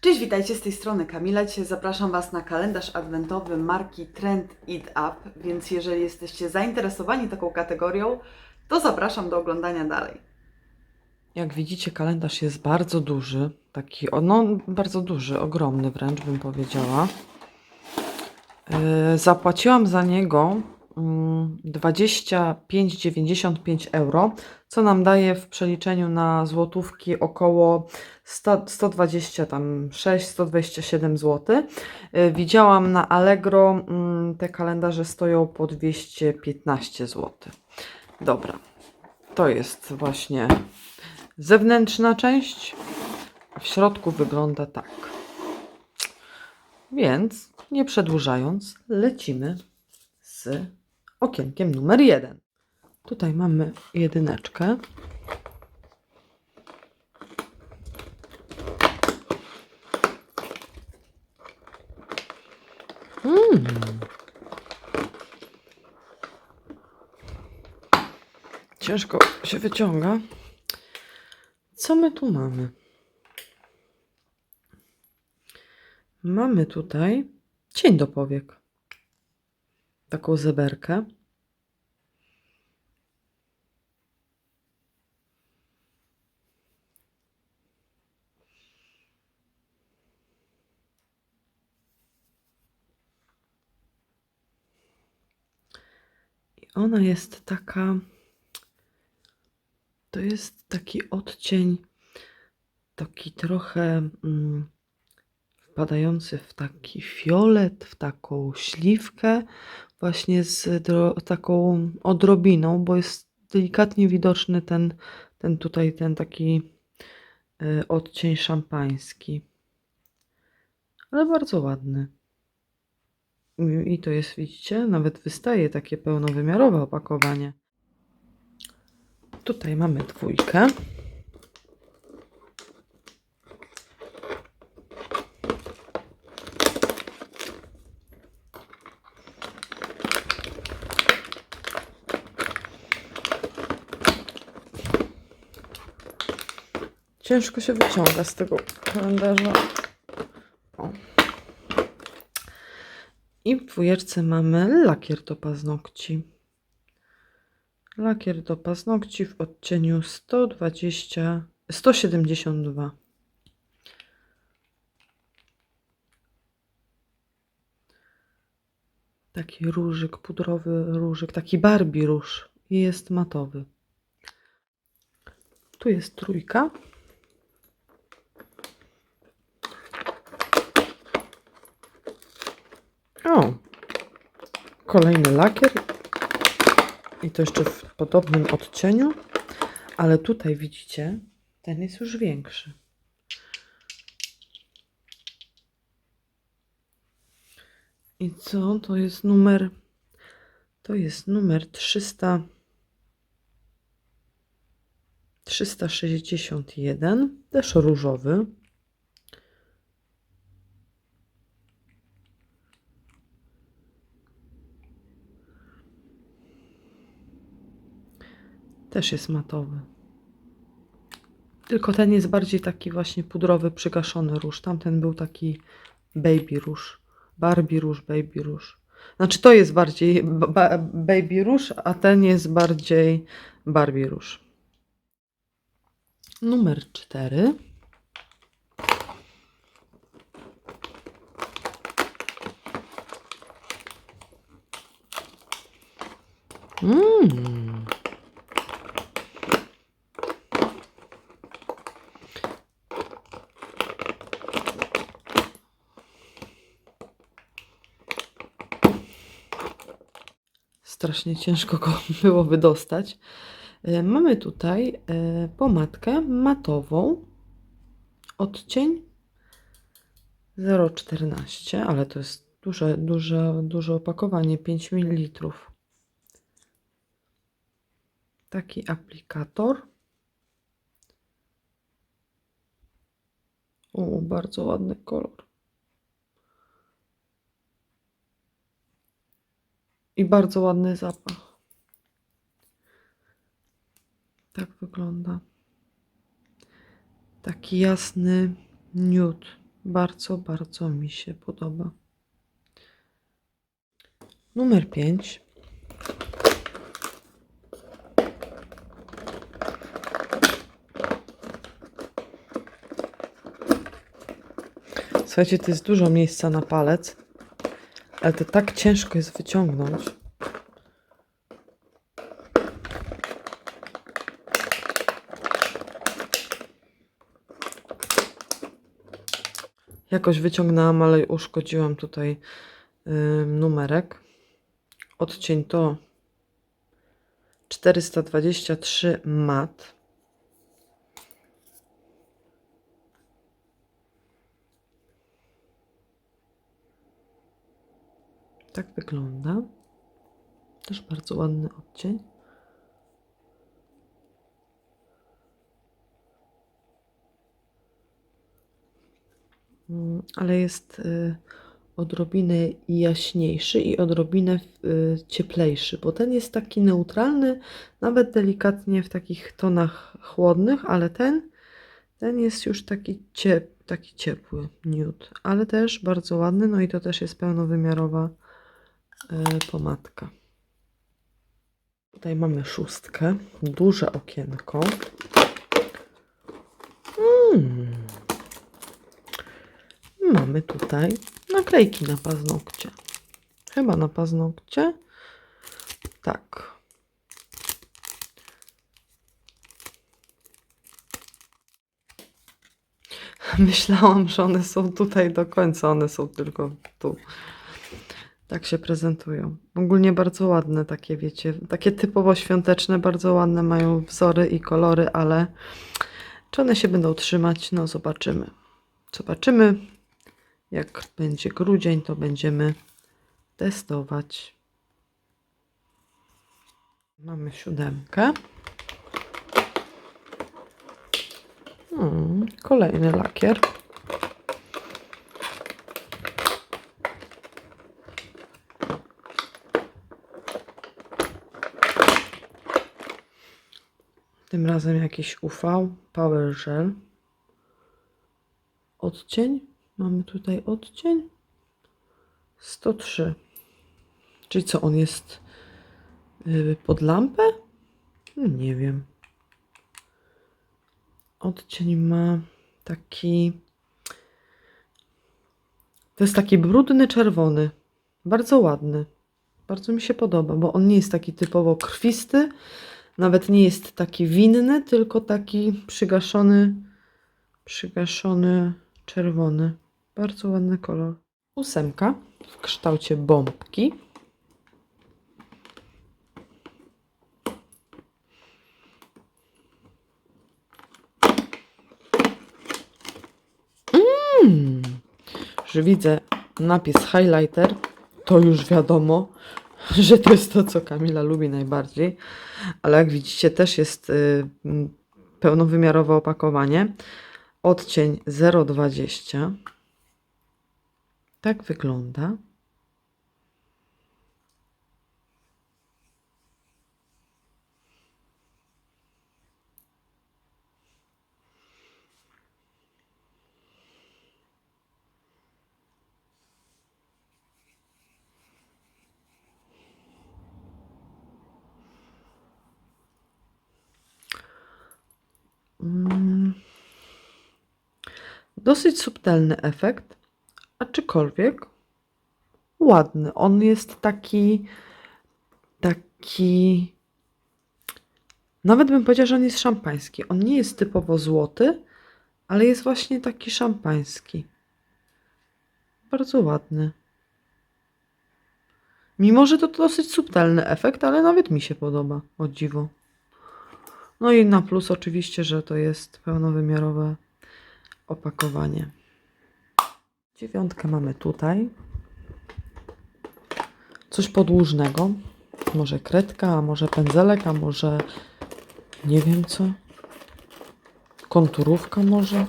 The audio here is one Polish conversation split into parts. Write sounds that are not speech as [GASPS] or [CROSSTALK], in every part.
Cześć, witajcie z tej strony Kamila. Dzisiaj zapraszam Was na kalendarz adwentowy marki Trend Eat Up, więc jeżeli jesteście zainteresowani taką kategorią, to zapraszam do oglądania dalej. Jak widzicie, kalendarz jest bardzo duży. Taki, no, bardzo duży, ogromny wręcz bym powiedziała. Yy, zapłaciłam za niego mm, 25,95 euro, co nam daje w przeliczeniu na złotówki około 100, 126, 127 zł. Widziałam na Allegro, mm, te kalendarze stoją po 215 zł. Dobra, to jest właśnie zewnętrzna część, w środku wygląda tak. Więc nie przedłużając, lecimy z okienkiem numer jeden. Tutaj mamy jedyneczkę. Mm. Ciężko się wyciąga. Co my tu mamy? Mamy tutaj cień do powiek. Taką zeberkę. Ona jest taka. To jest taki odcień, taki trochę mm, wpadający w taki fiolet, w taką śliwkę, właśnie z taką odrobiną, bo jest delikatnie widoczny ten, ten tutaj, ten taki y, odcień szampański. Ale bardzo ładny. I- to jest, widzicie, nawet wystaje takie pełnowymiarowe opakowanie. Tutaj mamy dwójkę. Ciężko się wyciąga z tego kalendarza. I w dwójeczce mamy lakier do paznokci. Lakier do paznokci w odcieniu 120, 172. Taki różyk, pudrowy różyk, taki Barbie róż jest matowy. Tu jest trójka. O, kolejny lakier i to jeszcze w podobnym odcieniu, ale tutaj widzicie, ten jest już większy. I co? To jest numer. To jest numer 300. 361, też różowy. Też jest matowy. Tylko ten jest bardziej taki właśnie pudrowy, przygaszony róż. Tamten był taki baby róż. Barbie róż, baby róż. Znaczy to jest bardziej ba- ba- baby róż, a ten jest bardziej Barbie róż. Numer 4. Mmm. Strasznie ciężko go [LAUGHS] było wydostać. E, Mamy tutaj e, pomadkę matową, odcień 0,14, ale to jest duże, duże, duże opakowanie, 5 ml. Taki aplikator. O, bardzo ładny kolor. I bardzo ładny zapach. Tak wygląda. Taki jasny nude. Bardzo, bardzo mi się podoba. Numer 5. Słuchajcie, to jest dużo miejsca na palec, ale to tak ciężko jest wyciągnąć. Jakoś wyciągnęłam, ale uszkodziłam tutaj y, numerek. Odcień to 423 mat. Tak wygląda. Też bardzo ładny odcień. Mm, ale jest y, odrobinę jaśniejszy i odrobinę y, cieplejszy, bo ten jest taki neutralny, nawet delikatnie w takich tonach chłodnych, ale ten, ten jest już taki, ciep, taki ciepły, nude, ale też bardzo ładny, no i to też jest pełnowymiarowa pomadka. Tutaj mamy szóstkę, duże okienko. Mm. Mamy tutaj naklejki na paznokcie. Chyba na paznokcie. Tak. [LAUGHS] Myślałam, że one są tutaj do końca, one są tylko tu. Tak się prezentują. Ogólnie bardzo ładne takie, wiecie, takie typowo świąteczne, bardzo ładne mają wzory i kolory, ale czy one się będą trzymać? No zobaczymy. Zobaczymy. Jak będzie grudzień, to będziemy testować. Mamy siódemkę. Hmm, kolejny lakier. Razem jakiś UV Power Gel. Odcień. Mamy tutaj odcień 103. Czyli co, on jest yy, pod lampę? No, Nie wiem. Odcień ma taki. To jest taki brudny czerwony. Bardzo ładny. Bardzo mi się podoba, bo on nie jest taki typowo krwisty. Nawet nie jest taki winny, tylko taki przygaszony, przygaszony czerwony. Bardzo ładny kolor. Ósemka w kształcie bombki. Mm, że widzę napis highlighter, to już wiadomo, [LAUGHS] że to jest to, co Kamila lubi najbardziej. Ale jak widzicie, też jest y, pełnowymiarowe opakowanie. Odcień 0,20. Tak wygląda. Dosyć subtelny efekt, aczkolwiek ładny. On jest taki, taki, nawet bym powiedziała, że on jest szampański. On nie jest typowo złoty, ale jest właśnie taki szampański. Bardzo ładny. Mimo, że to dosyć subtelny efekt, ale nawet mi się podoba, o dziwo. No i na plus oczywiście, że to jest pełnowymiarowe opakowanie. Dziewiątkę mamy tutaj. Coś podłużnego. Może kredka, a może pędzelek, a może nie wiem co. Konturówka może.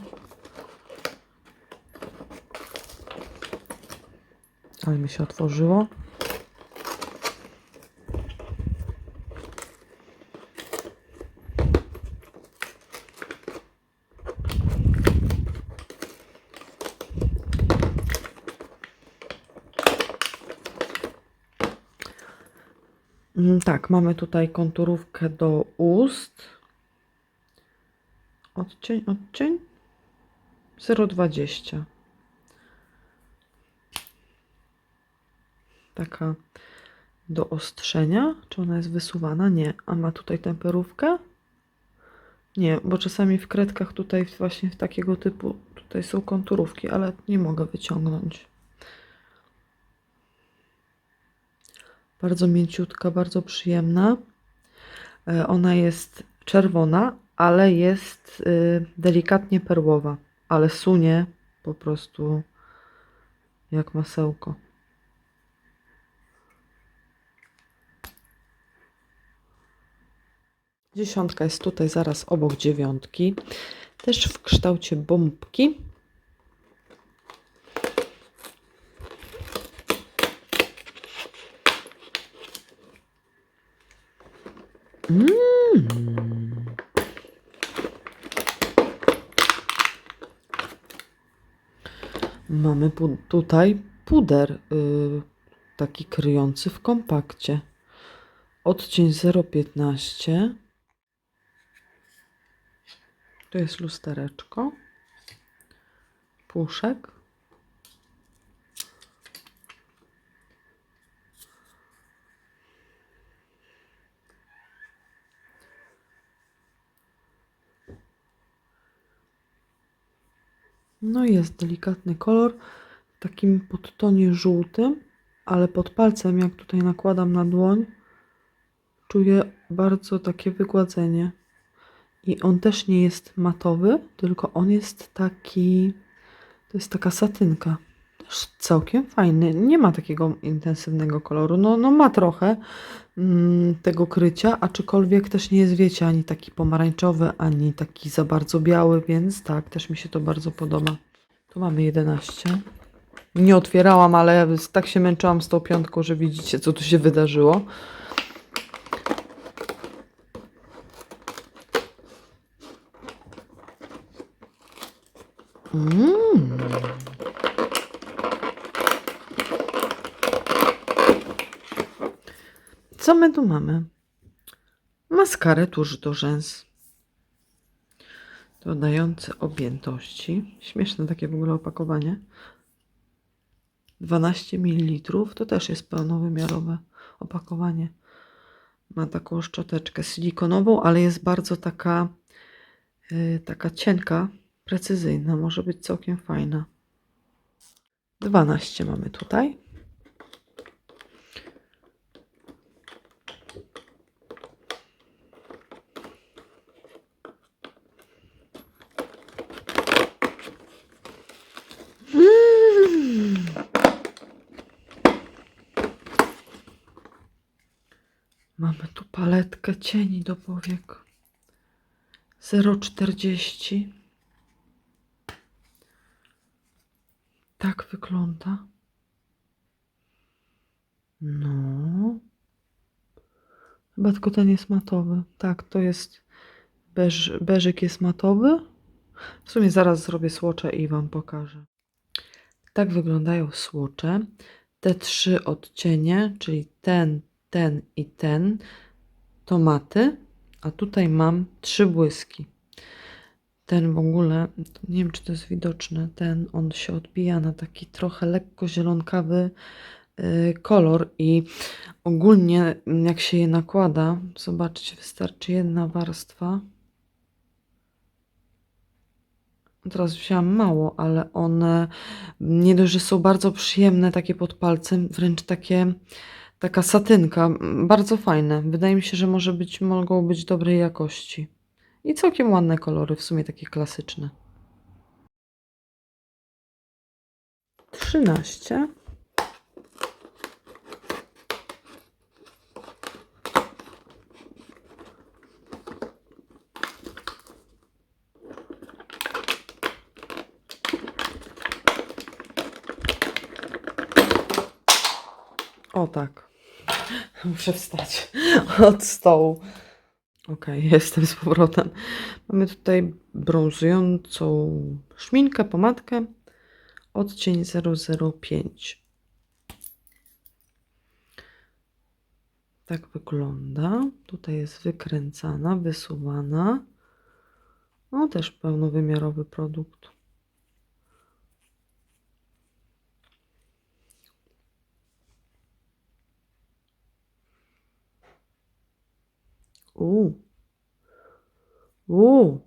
Ale mi się otworzyło. Mm, Tak, mamy tutaj konturówkę do ust. Odcień, odcień. 0,20. Taka do ostrzenia. Czy ona jest wysuwana? Nie. A ma tutaj temperówkę? Nie, bo czasami w kredkach tutaj właśnie w takiego typu tutaj są konturówki, ale nie mogę wyciągnąć. Bardzo mięciutka, bardzo przyjemna. E, Ona jest czerwona, ale jest y, delikatnie perłowa, ale sunie po prostu jak masełko. Dziesiątka jest tutaj zaraz obok dziewiątki. Też w kształcie bombki. Mm. Mamy pu- tutaj puder y, taki kryjący w kompakcie. Odcień 0,15. Tu jest lustereczko. Puszek. No jest delikatny kolor w takim podtonie żółtym, ale pod palcem, jak tutaj nakładam na dłoń, czuję bardzo takie wygładzenie. I on też nie jest matowy, tylko on jest taki, to jest taka satynka. Całkiem fajny. Nie ma takiego intensywnego koloru. No, no ma trochę mm, tego krycia, aczkolwiek też nie jest, wiecie, ani taki pomarańczowy, ani taki za bardzo biały, więc tak, też mi się to bardzo podoba. Tu mamy 11. Nie otwierałam, ale tak się męczyłam z tą piątką, że widzicie, co tu się wydarzyło. Mm. Co my tu mamy? Maskarę tuż do rzęs. Dodające objętości. Śmieszne takie w ogóle opakowanie. 12 ml to też jest pełnowymiarowe opakowanie. Ma taką szczoteczkę silikonową, ale jest bardzo taka, yy, taka cienka, precyzyjna. Może być całkiem fajna. 12 mamy tutaj. Mamy tu paletkę cieni do powiek. 0,40. Tak wygląda. No. Chyba tylko ten jest matowy. Tak, to jest beż, beżyk jest matowy. W sumie zaraz zrobię słocze i Wam pokażę. Tak wyglądają słocze. Te trzy odcienie, czyli ten, ten i ten, to maty, a tutaj mam trzy błyski. Ten w ogóle, nie wiem czy to jest widoczne, ten on się odbija na taki trochę lekko zielonkawy y, kolor i ogólnie mm, jak się je nakłada, zobaczcie, wystarczy jedna warstwa. Teraz wzięłam mało, ale one nie dość, że są bardzo przyjemne, takie pod palcem, wręcz takie, taka satynka, bardzo fajne. Wydaje mi się, że może być, mogą być dobrej jakości. I całkiem ładne kolory, w sumie takie klasyczne. 13. O tak. [LAUGHS] Muszę wstać [LAUGHS] od stołu. Okej, [LAUGHS] jestem z powrotem. Mamy tutaj brązującą szminkę, pomadkę. Odcień 005. Tak wygląda. Tutaj jest wykręcana, wysuwana. No też pełnowymiarowy produkt. U. U.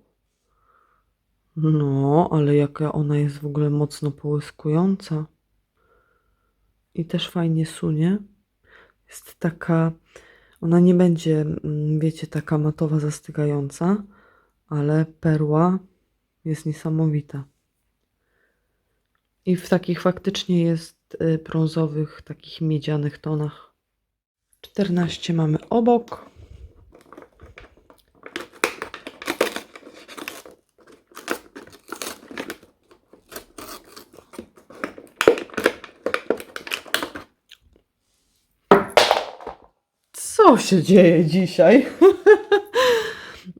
No, ale jaka ona jest w ogóle mocno połyskująca. I też fajnie sunie. Jest taka, ona nie będzie, mm, wiecie, taka matowa, zastygająca, ale perła jest niesamowita. I w takich faktycznie jest y, brązowych, takich miedzianych tonach. 14 mamy obok. Się dzieje dzisiaj? [LAUGHS]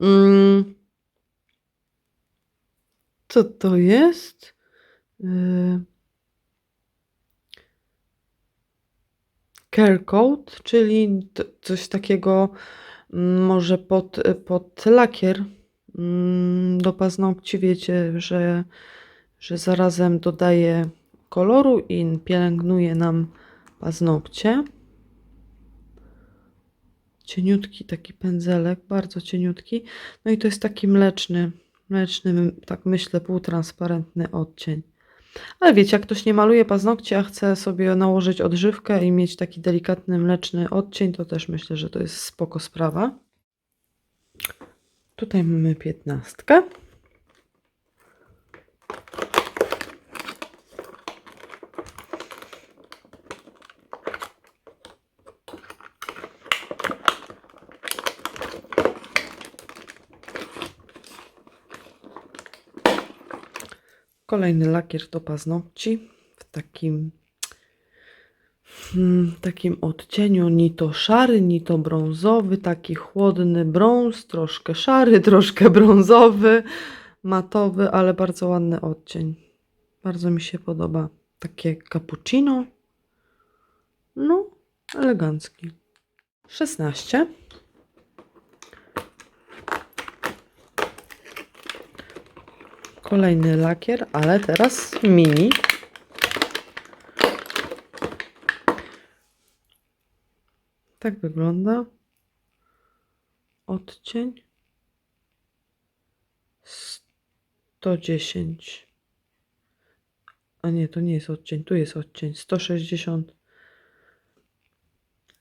Mm. Co to jest? Y, Care czyli coś takiego mm, może pod, pod lakier mm, do paznokci. Wiecie, że, że zarazem dodaje koloru i pielęgnuje nam paznokcie cieniutki taki pędzelek, bardzo cieniutki. No i to jest taki mleczny, mleczny, tak myślę, półtransparentny odcień. Ale wiecie, jak ktoś nie maluje paznokci, a chce sobie nałożyć odżywkę i mieć taki delikatny, mleczny odcień, to też myślę, że to jest spoko sprawa. Tutaj mamy piętnastkę. Kolejny lakier do paznokci w takim, mm, takim odcieniu ni to szary, ni to brązowy, taki chłodny brąz, troszkę szary, [LAUGHS] troszkę brązowy, matowy, ale bardzo ładny odcień. Bardzo mi się podoba. Takie cappuccino. No, elegancki. 16. Kolejny lakier, ale teraz mini. Tak wygląda odcień 110. A nie, to nie jest odcień, tu jest odcień 160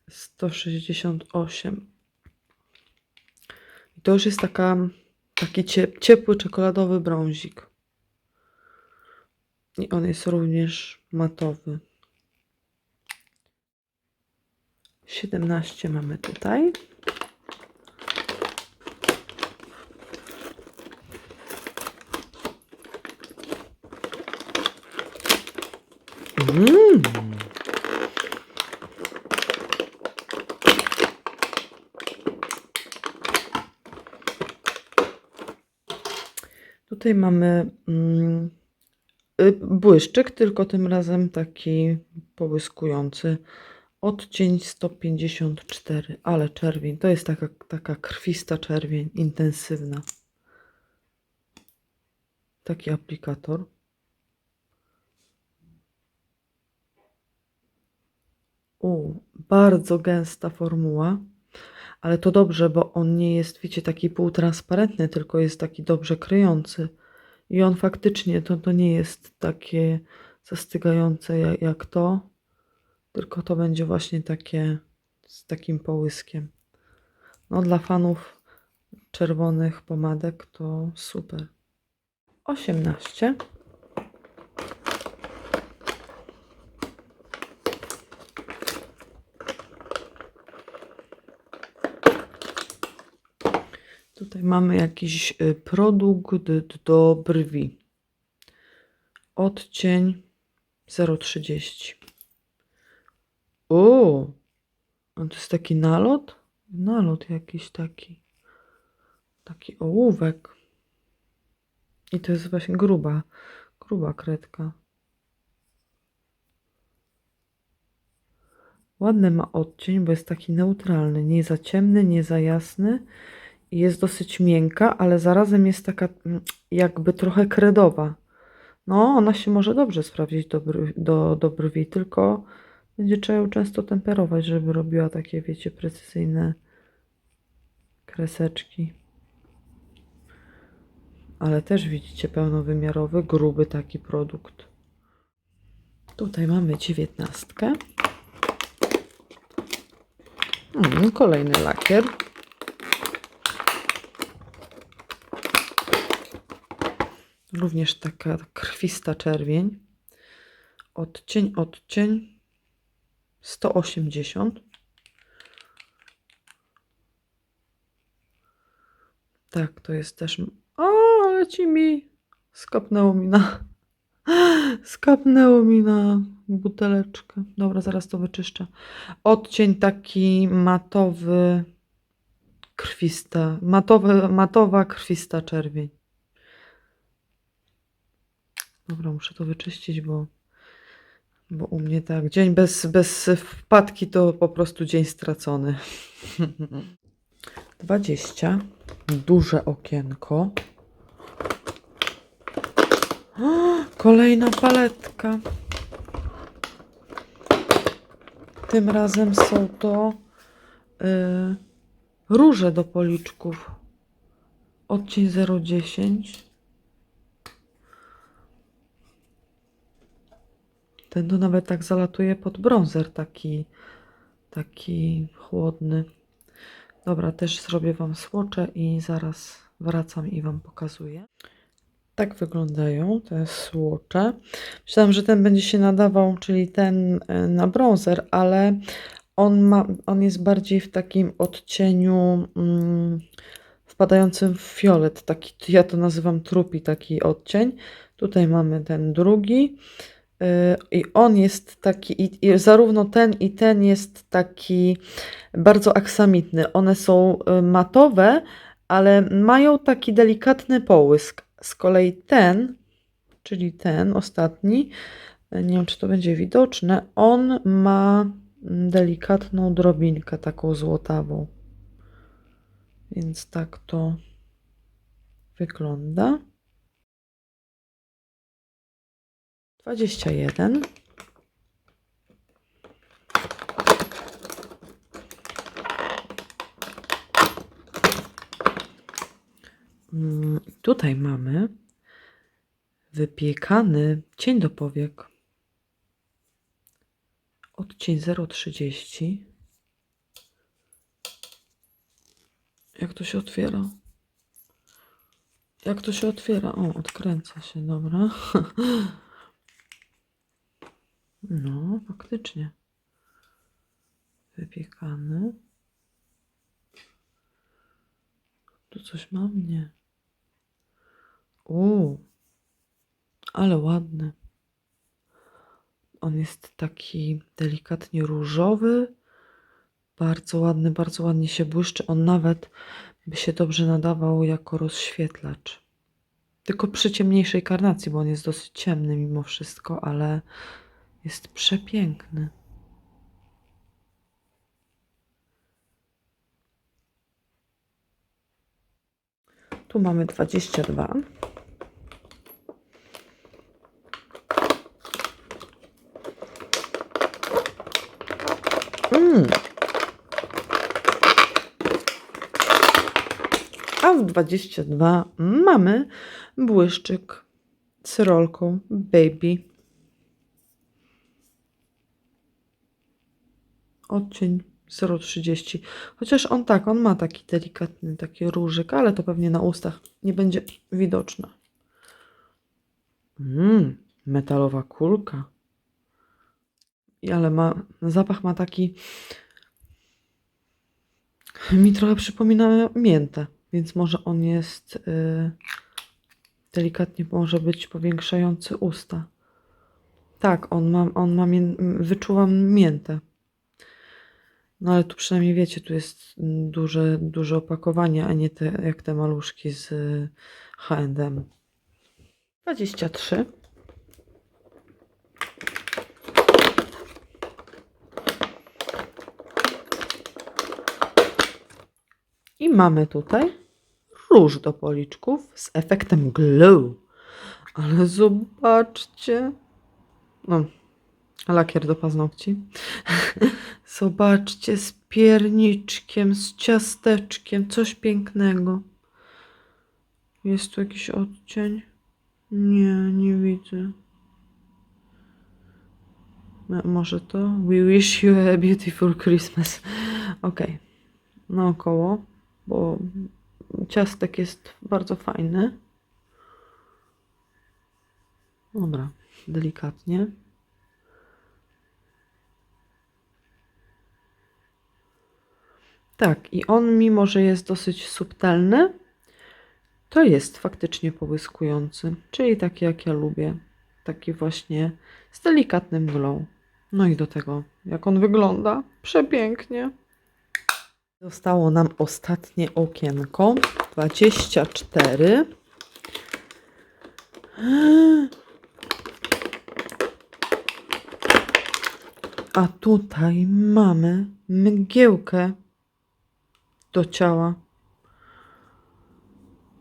168. I to już jest taka taki cie- ciepły czekoladowy brązik. I on jest również matowy. 17 mamy tutaj. Mm. Tutaj mamy mm, y, błyszczyk, tylko tym razem taki połyskujący. Odcień 154, ale czerwień. To jest taka, taka krwista czerwień, intensywna. Taki aplikator. U, bardzo gęsta formuła. Ale to dobrze, bo on nie jest, wiecie, taki półtransparentny, tylko jest taki dobrze kryjący. I on faktycznie, to, to nie jest takie zastygające jak, jak to, tylko to będzie właśnie takie z takim połyskiem. No dla fanów czerwonych pomadek to super. 18. Tutaj mamy jakiś y, produkt do brwi. Odcień 0,30. O, to jest taki nalot? Nalot jakiś taki. Taki ołówek. I to jest właśnie gruba, gruba kredka. Ładny ma odcień, bo jest taki neutralny, nie za ciemny, nie za jasny jest dosyć miękka, ale zarazem jest taka mm, jakby trochę kredowa. No, ona się może dobrze sprawdzić do, brwi, do, do brwi, tylko będzie trzeba ją często temperować, żeby robiła takie, wiecie, precyzyjne kreseczki. Ale też widzicie, pełnowymiarowy, gruby taki produkt. Tutaj mamy dziewiętnastkę. Mm, kolejny lakier. Również taka krwista czerwień. Odcień, odcień 180. Tak, to jest też. O, leci mi. Skapnęło mi na. [LAUGHS] Skapnęło mi na buteleczkę. Dobra, zaraz to wyczyszczę. Odcień taki matowy, krwista. Matowy, matowa, krwista czerwień. Dobra, muszę to wyczyścić, bo, bo u mnie tak. Dzień bez, bez wpadki to po prostu dzień stracony. [LAUGHS] 20. Duże okienko. O, [GASPS] Kolejna paletka. Tym razem są to y, róże do policzków. Odcień 010. Ten to nawet tak zalatuje pod brązer taki, taki chłodny. Dobra, też zrobię Wam słocze i zaraz wracam i Wam pokazuję. Tak wyglądają te słocze. Myślałam, że ten będzie się nadawał, czyli ten e, na brązer, ale on, ma, on jest bardziej w takim odcieniu mm, wpadającym w fiolet. Taki, ja to nazywam trupi taki odcień. Tutaj mamy ten drugi. Y, I on jest taki, i, i zarówno ten i ten jest taki bardzo aksamitny. One są y, matowe, ale mają taki delikatny połysk. Z kolei ten, czyli ten ostatni, nie wiem czy to będzie widoczne, on ma mm, delikatną drobinkę, taką złotawą. Więc tak to wygląda. 21. Mm, Tutaj mamy wypiekany cień do powiek. Odcień 0,30. Jak to się otwiera? Jak to się otwiera? O, odkręca się, dobra. [LAUGHS] No, faktycznie. Wypiekany. Tu coś mam? Nie. O, ale ładny. On jest taki delikatnie różowy. Bardzo ładny, bardzo ładnie się błyszczy. On nawet by się dobrze nadawał jako rozświetlacz. Tylko przy ciemniejszej karnacji, bo on jest dosyć ciemny mimo wszystko, ale jest przepiękny. Tu mamy 22. Mm. A w 22 mamy błyszczyk z rolką Baby. Odcień 0,30. Chociaż on tak, on ma taki delikatny, taki różyk, ale to pewnie na ustach nie będzie widoczne. Mmm, metalowa kulka. I ale ma, zapach ma taki. Mi trochę przypomina miętę, więc może on jest y, delikatnie, może być powiększający usta. Tak, on ma, on ma mię, wyczuwam miętę. No ale tu przynajmniej wiecie, tu jest mm, duże, duże opakowanie, a nie te, jak te maluszki z y, H&M. 23. I mamy tutaj róż do policzków z efektem glow. Ale zobaczcie. No, lakier do paznokci. [LAUGHS] Zobaczcie, z pierniczkiem, z ciasteczkiem, coś pięknego. Jest tu jakiś odcień? Nie, nie widzę. No, Może to? We wish you a beautiful Christmas. Okej. Naokoło, bo ciastek jest bardzo fajny. Dobra, delikatnie. Tak, i on, mimo że jest dosyć subtelny, to jest faktycznie połyskujący, czyli taki jak ja lubię. Taki właśnie z delikatnym glow. No i do tego, jak on wygląda, przepięknie. Zostało nam ostatnie okienko, 24. A tutaj mamy mgiełkę do ciała.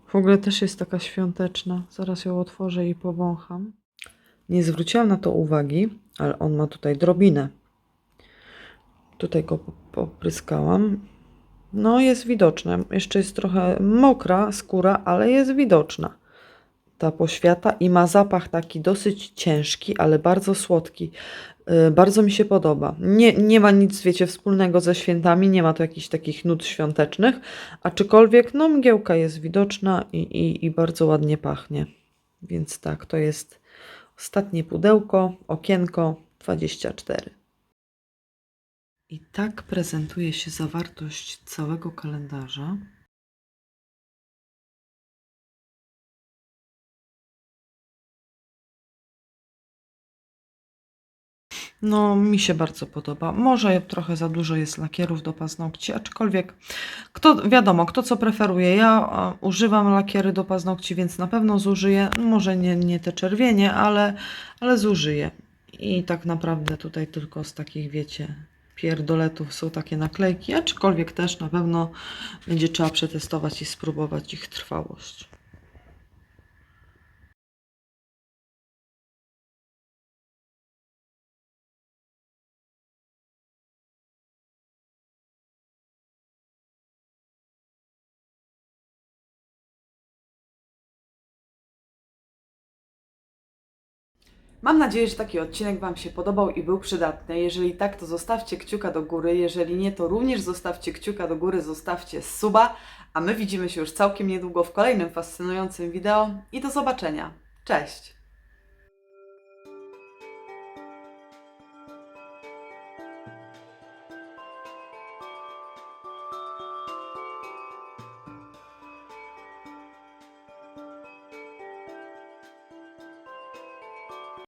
W ogóle też jest taka świąteczna. Zaraz ją otworzę i powącham. Nie zwróciłam na to uwagi, ale on ma tutaj drobinę. Tutaj go po- popryskałam. No, jest widoczne. Jeszcze jest trochę mokra skóra, ale jest widoczna ta poświata i ma zapach taki dosyć ciężki, ale bardzo słodki. Yy, Bardzo mi się podoba. Nie, nie ma nic, wiecie, wspólnego ze świętami, nie ma tu jakichś takich nut świątecznych, aczkolwiek no mgiełka jest widoczna i, i, i bardzo ładnie pachnie. Więc tak, to jest ostatnie pudełko, okienko 24. I tak prezentuje się zawartość całego kalendarza. No, mi się bardzo podoba. Może trochę za dużo jest lakierów do paznokci, aczkolwiek kto, wiadomo, kto co preferuje. Ja a, używam lakiery do paznokci, więc na pewno zużyję. Może nie, nie te czerwienie, ale, ale zużyję. I tak naprawdę tutaj tylko z takich, wiecie, pierdoletów są takie naklejki, aczkolwiek też na pewno będzie trzeba przetestować i spróbować ich trwałość. Mam nadzieję, że taki odcinek Wam się podobał i był przydatny. Jeżeli tak, to zostawcie kciuka do góry. Jeżeli nie, to również zostawcie kciuka do góry, zostawcie suba. A my widzimy się już całkiem niedługo w kolejnym fascynującym wideo i do zobaczenia. Cześć!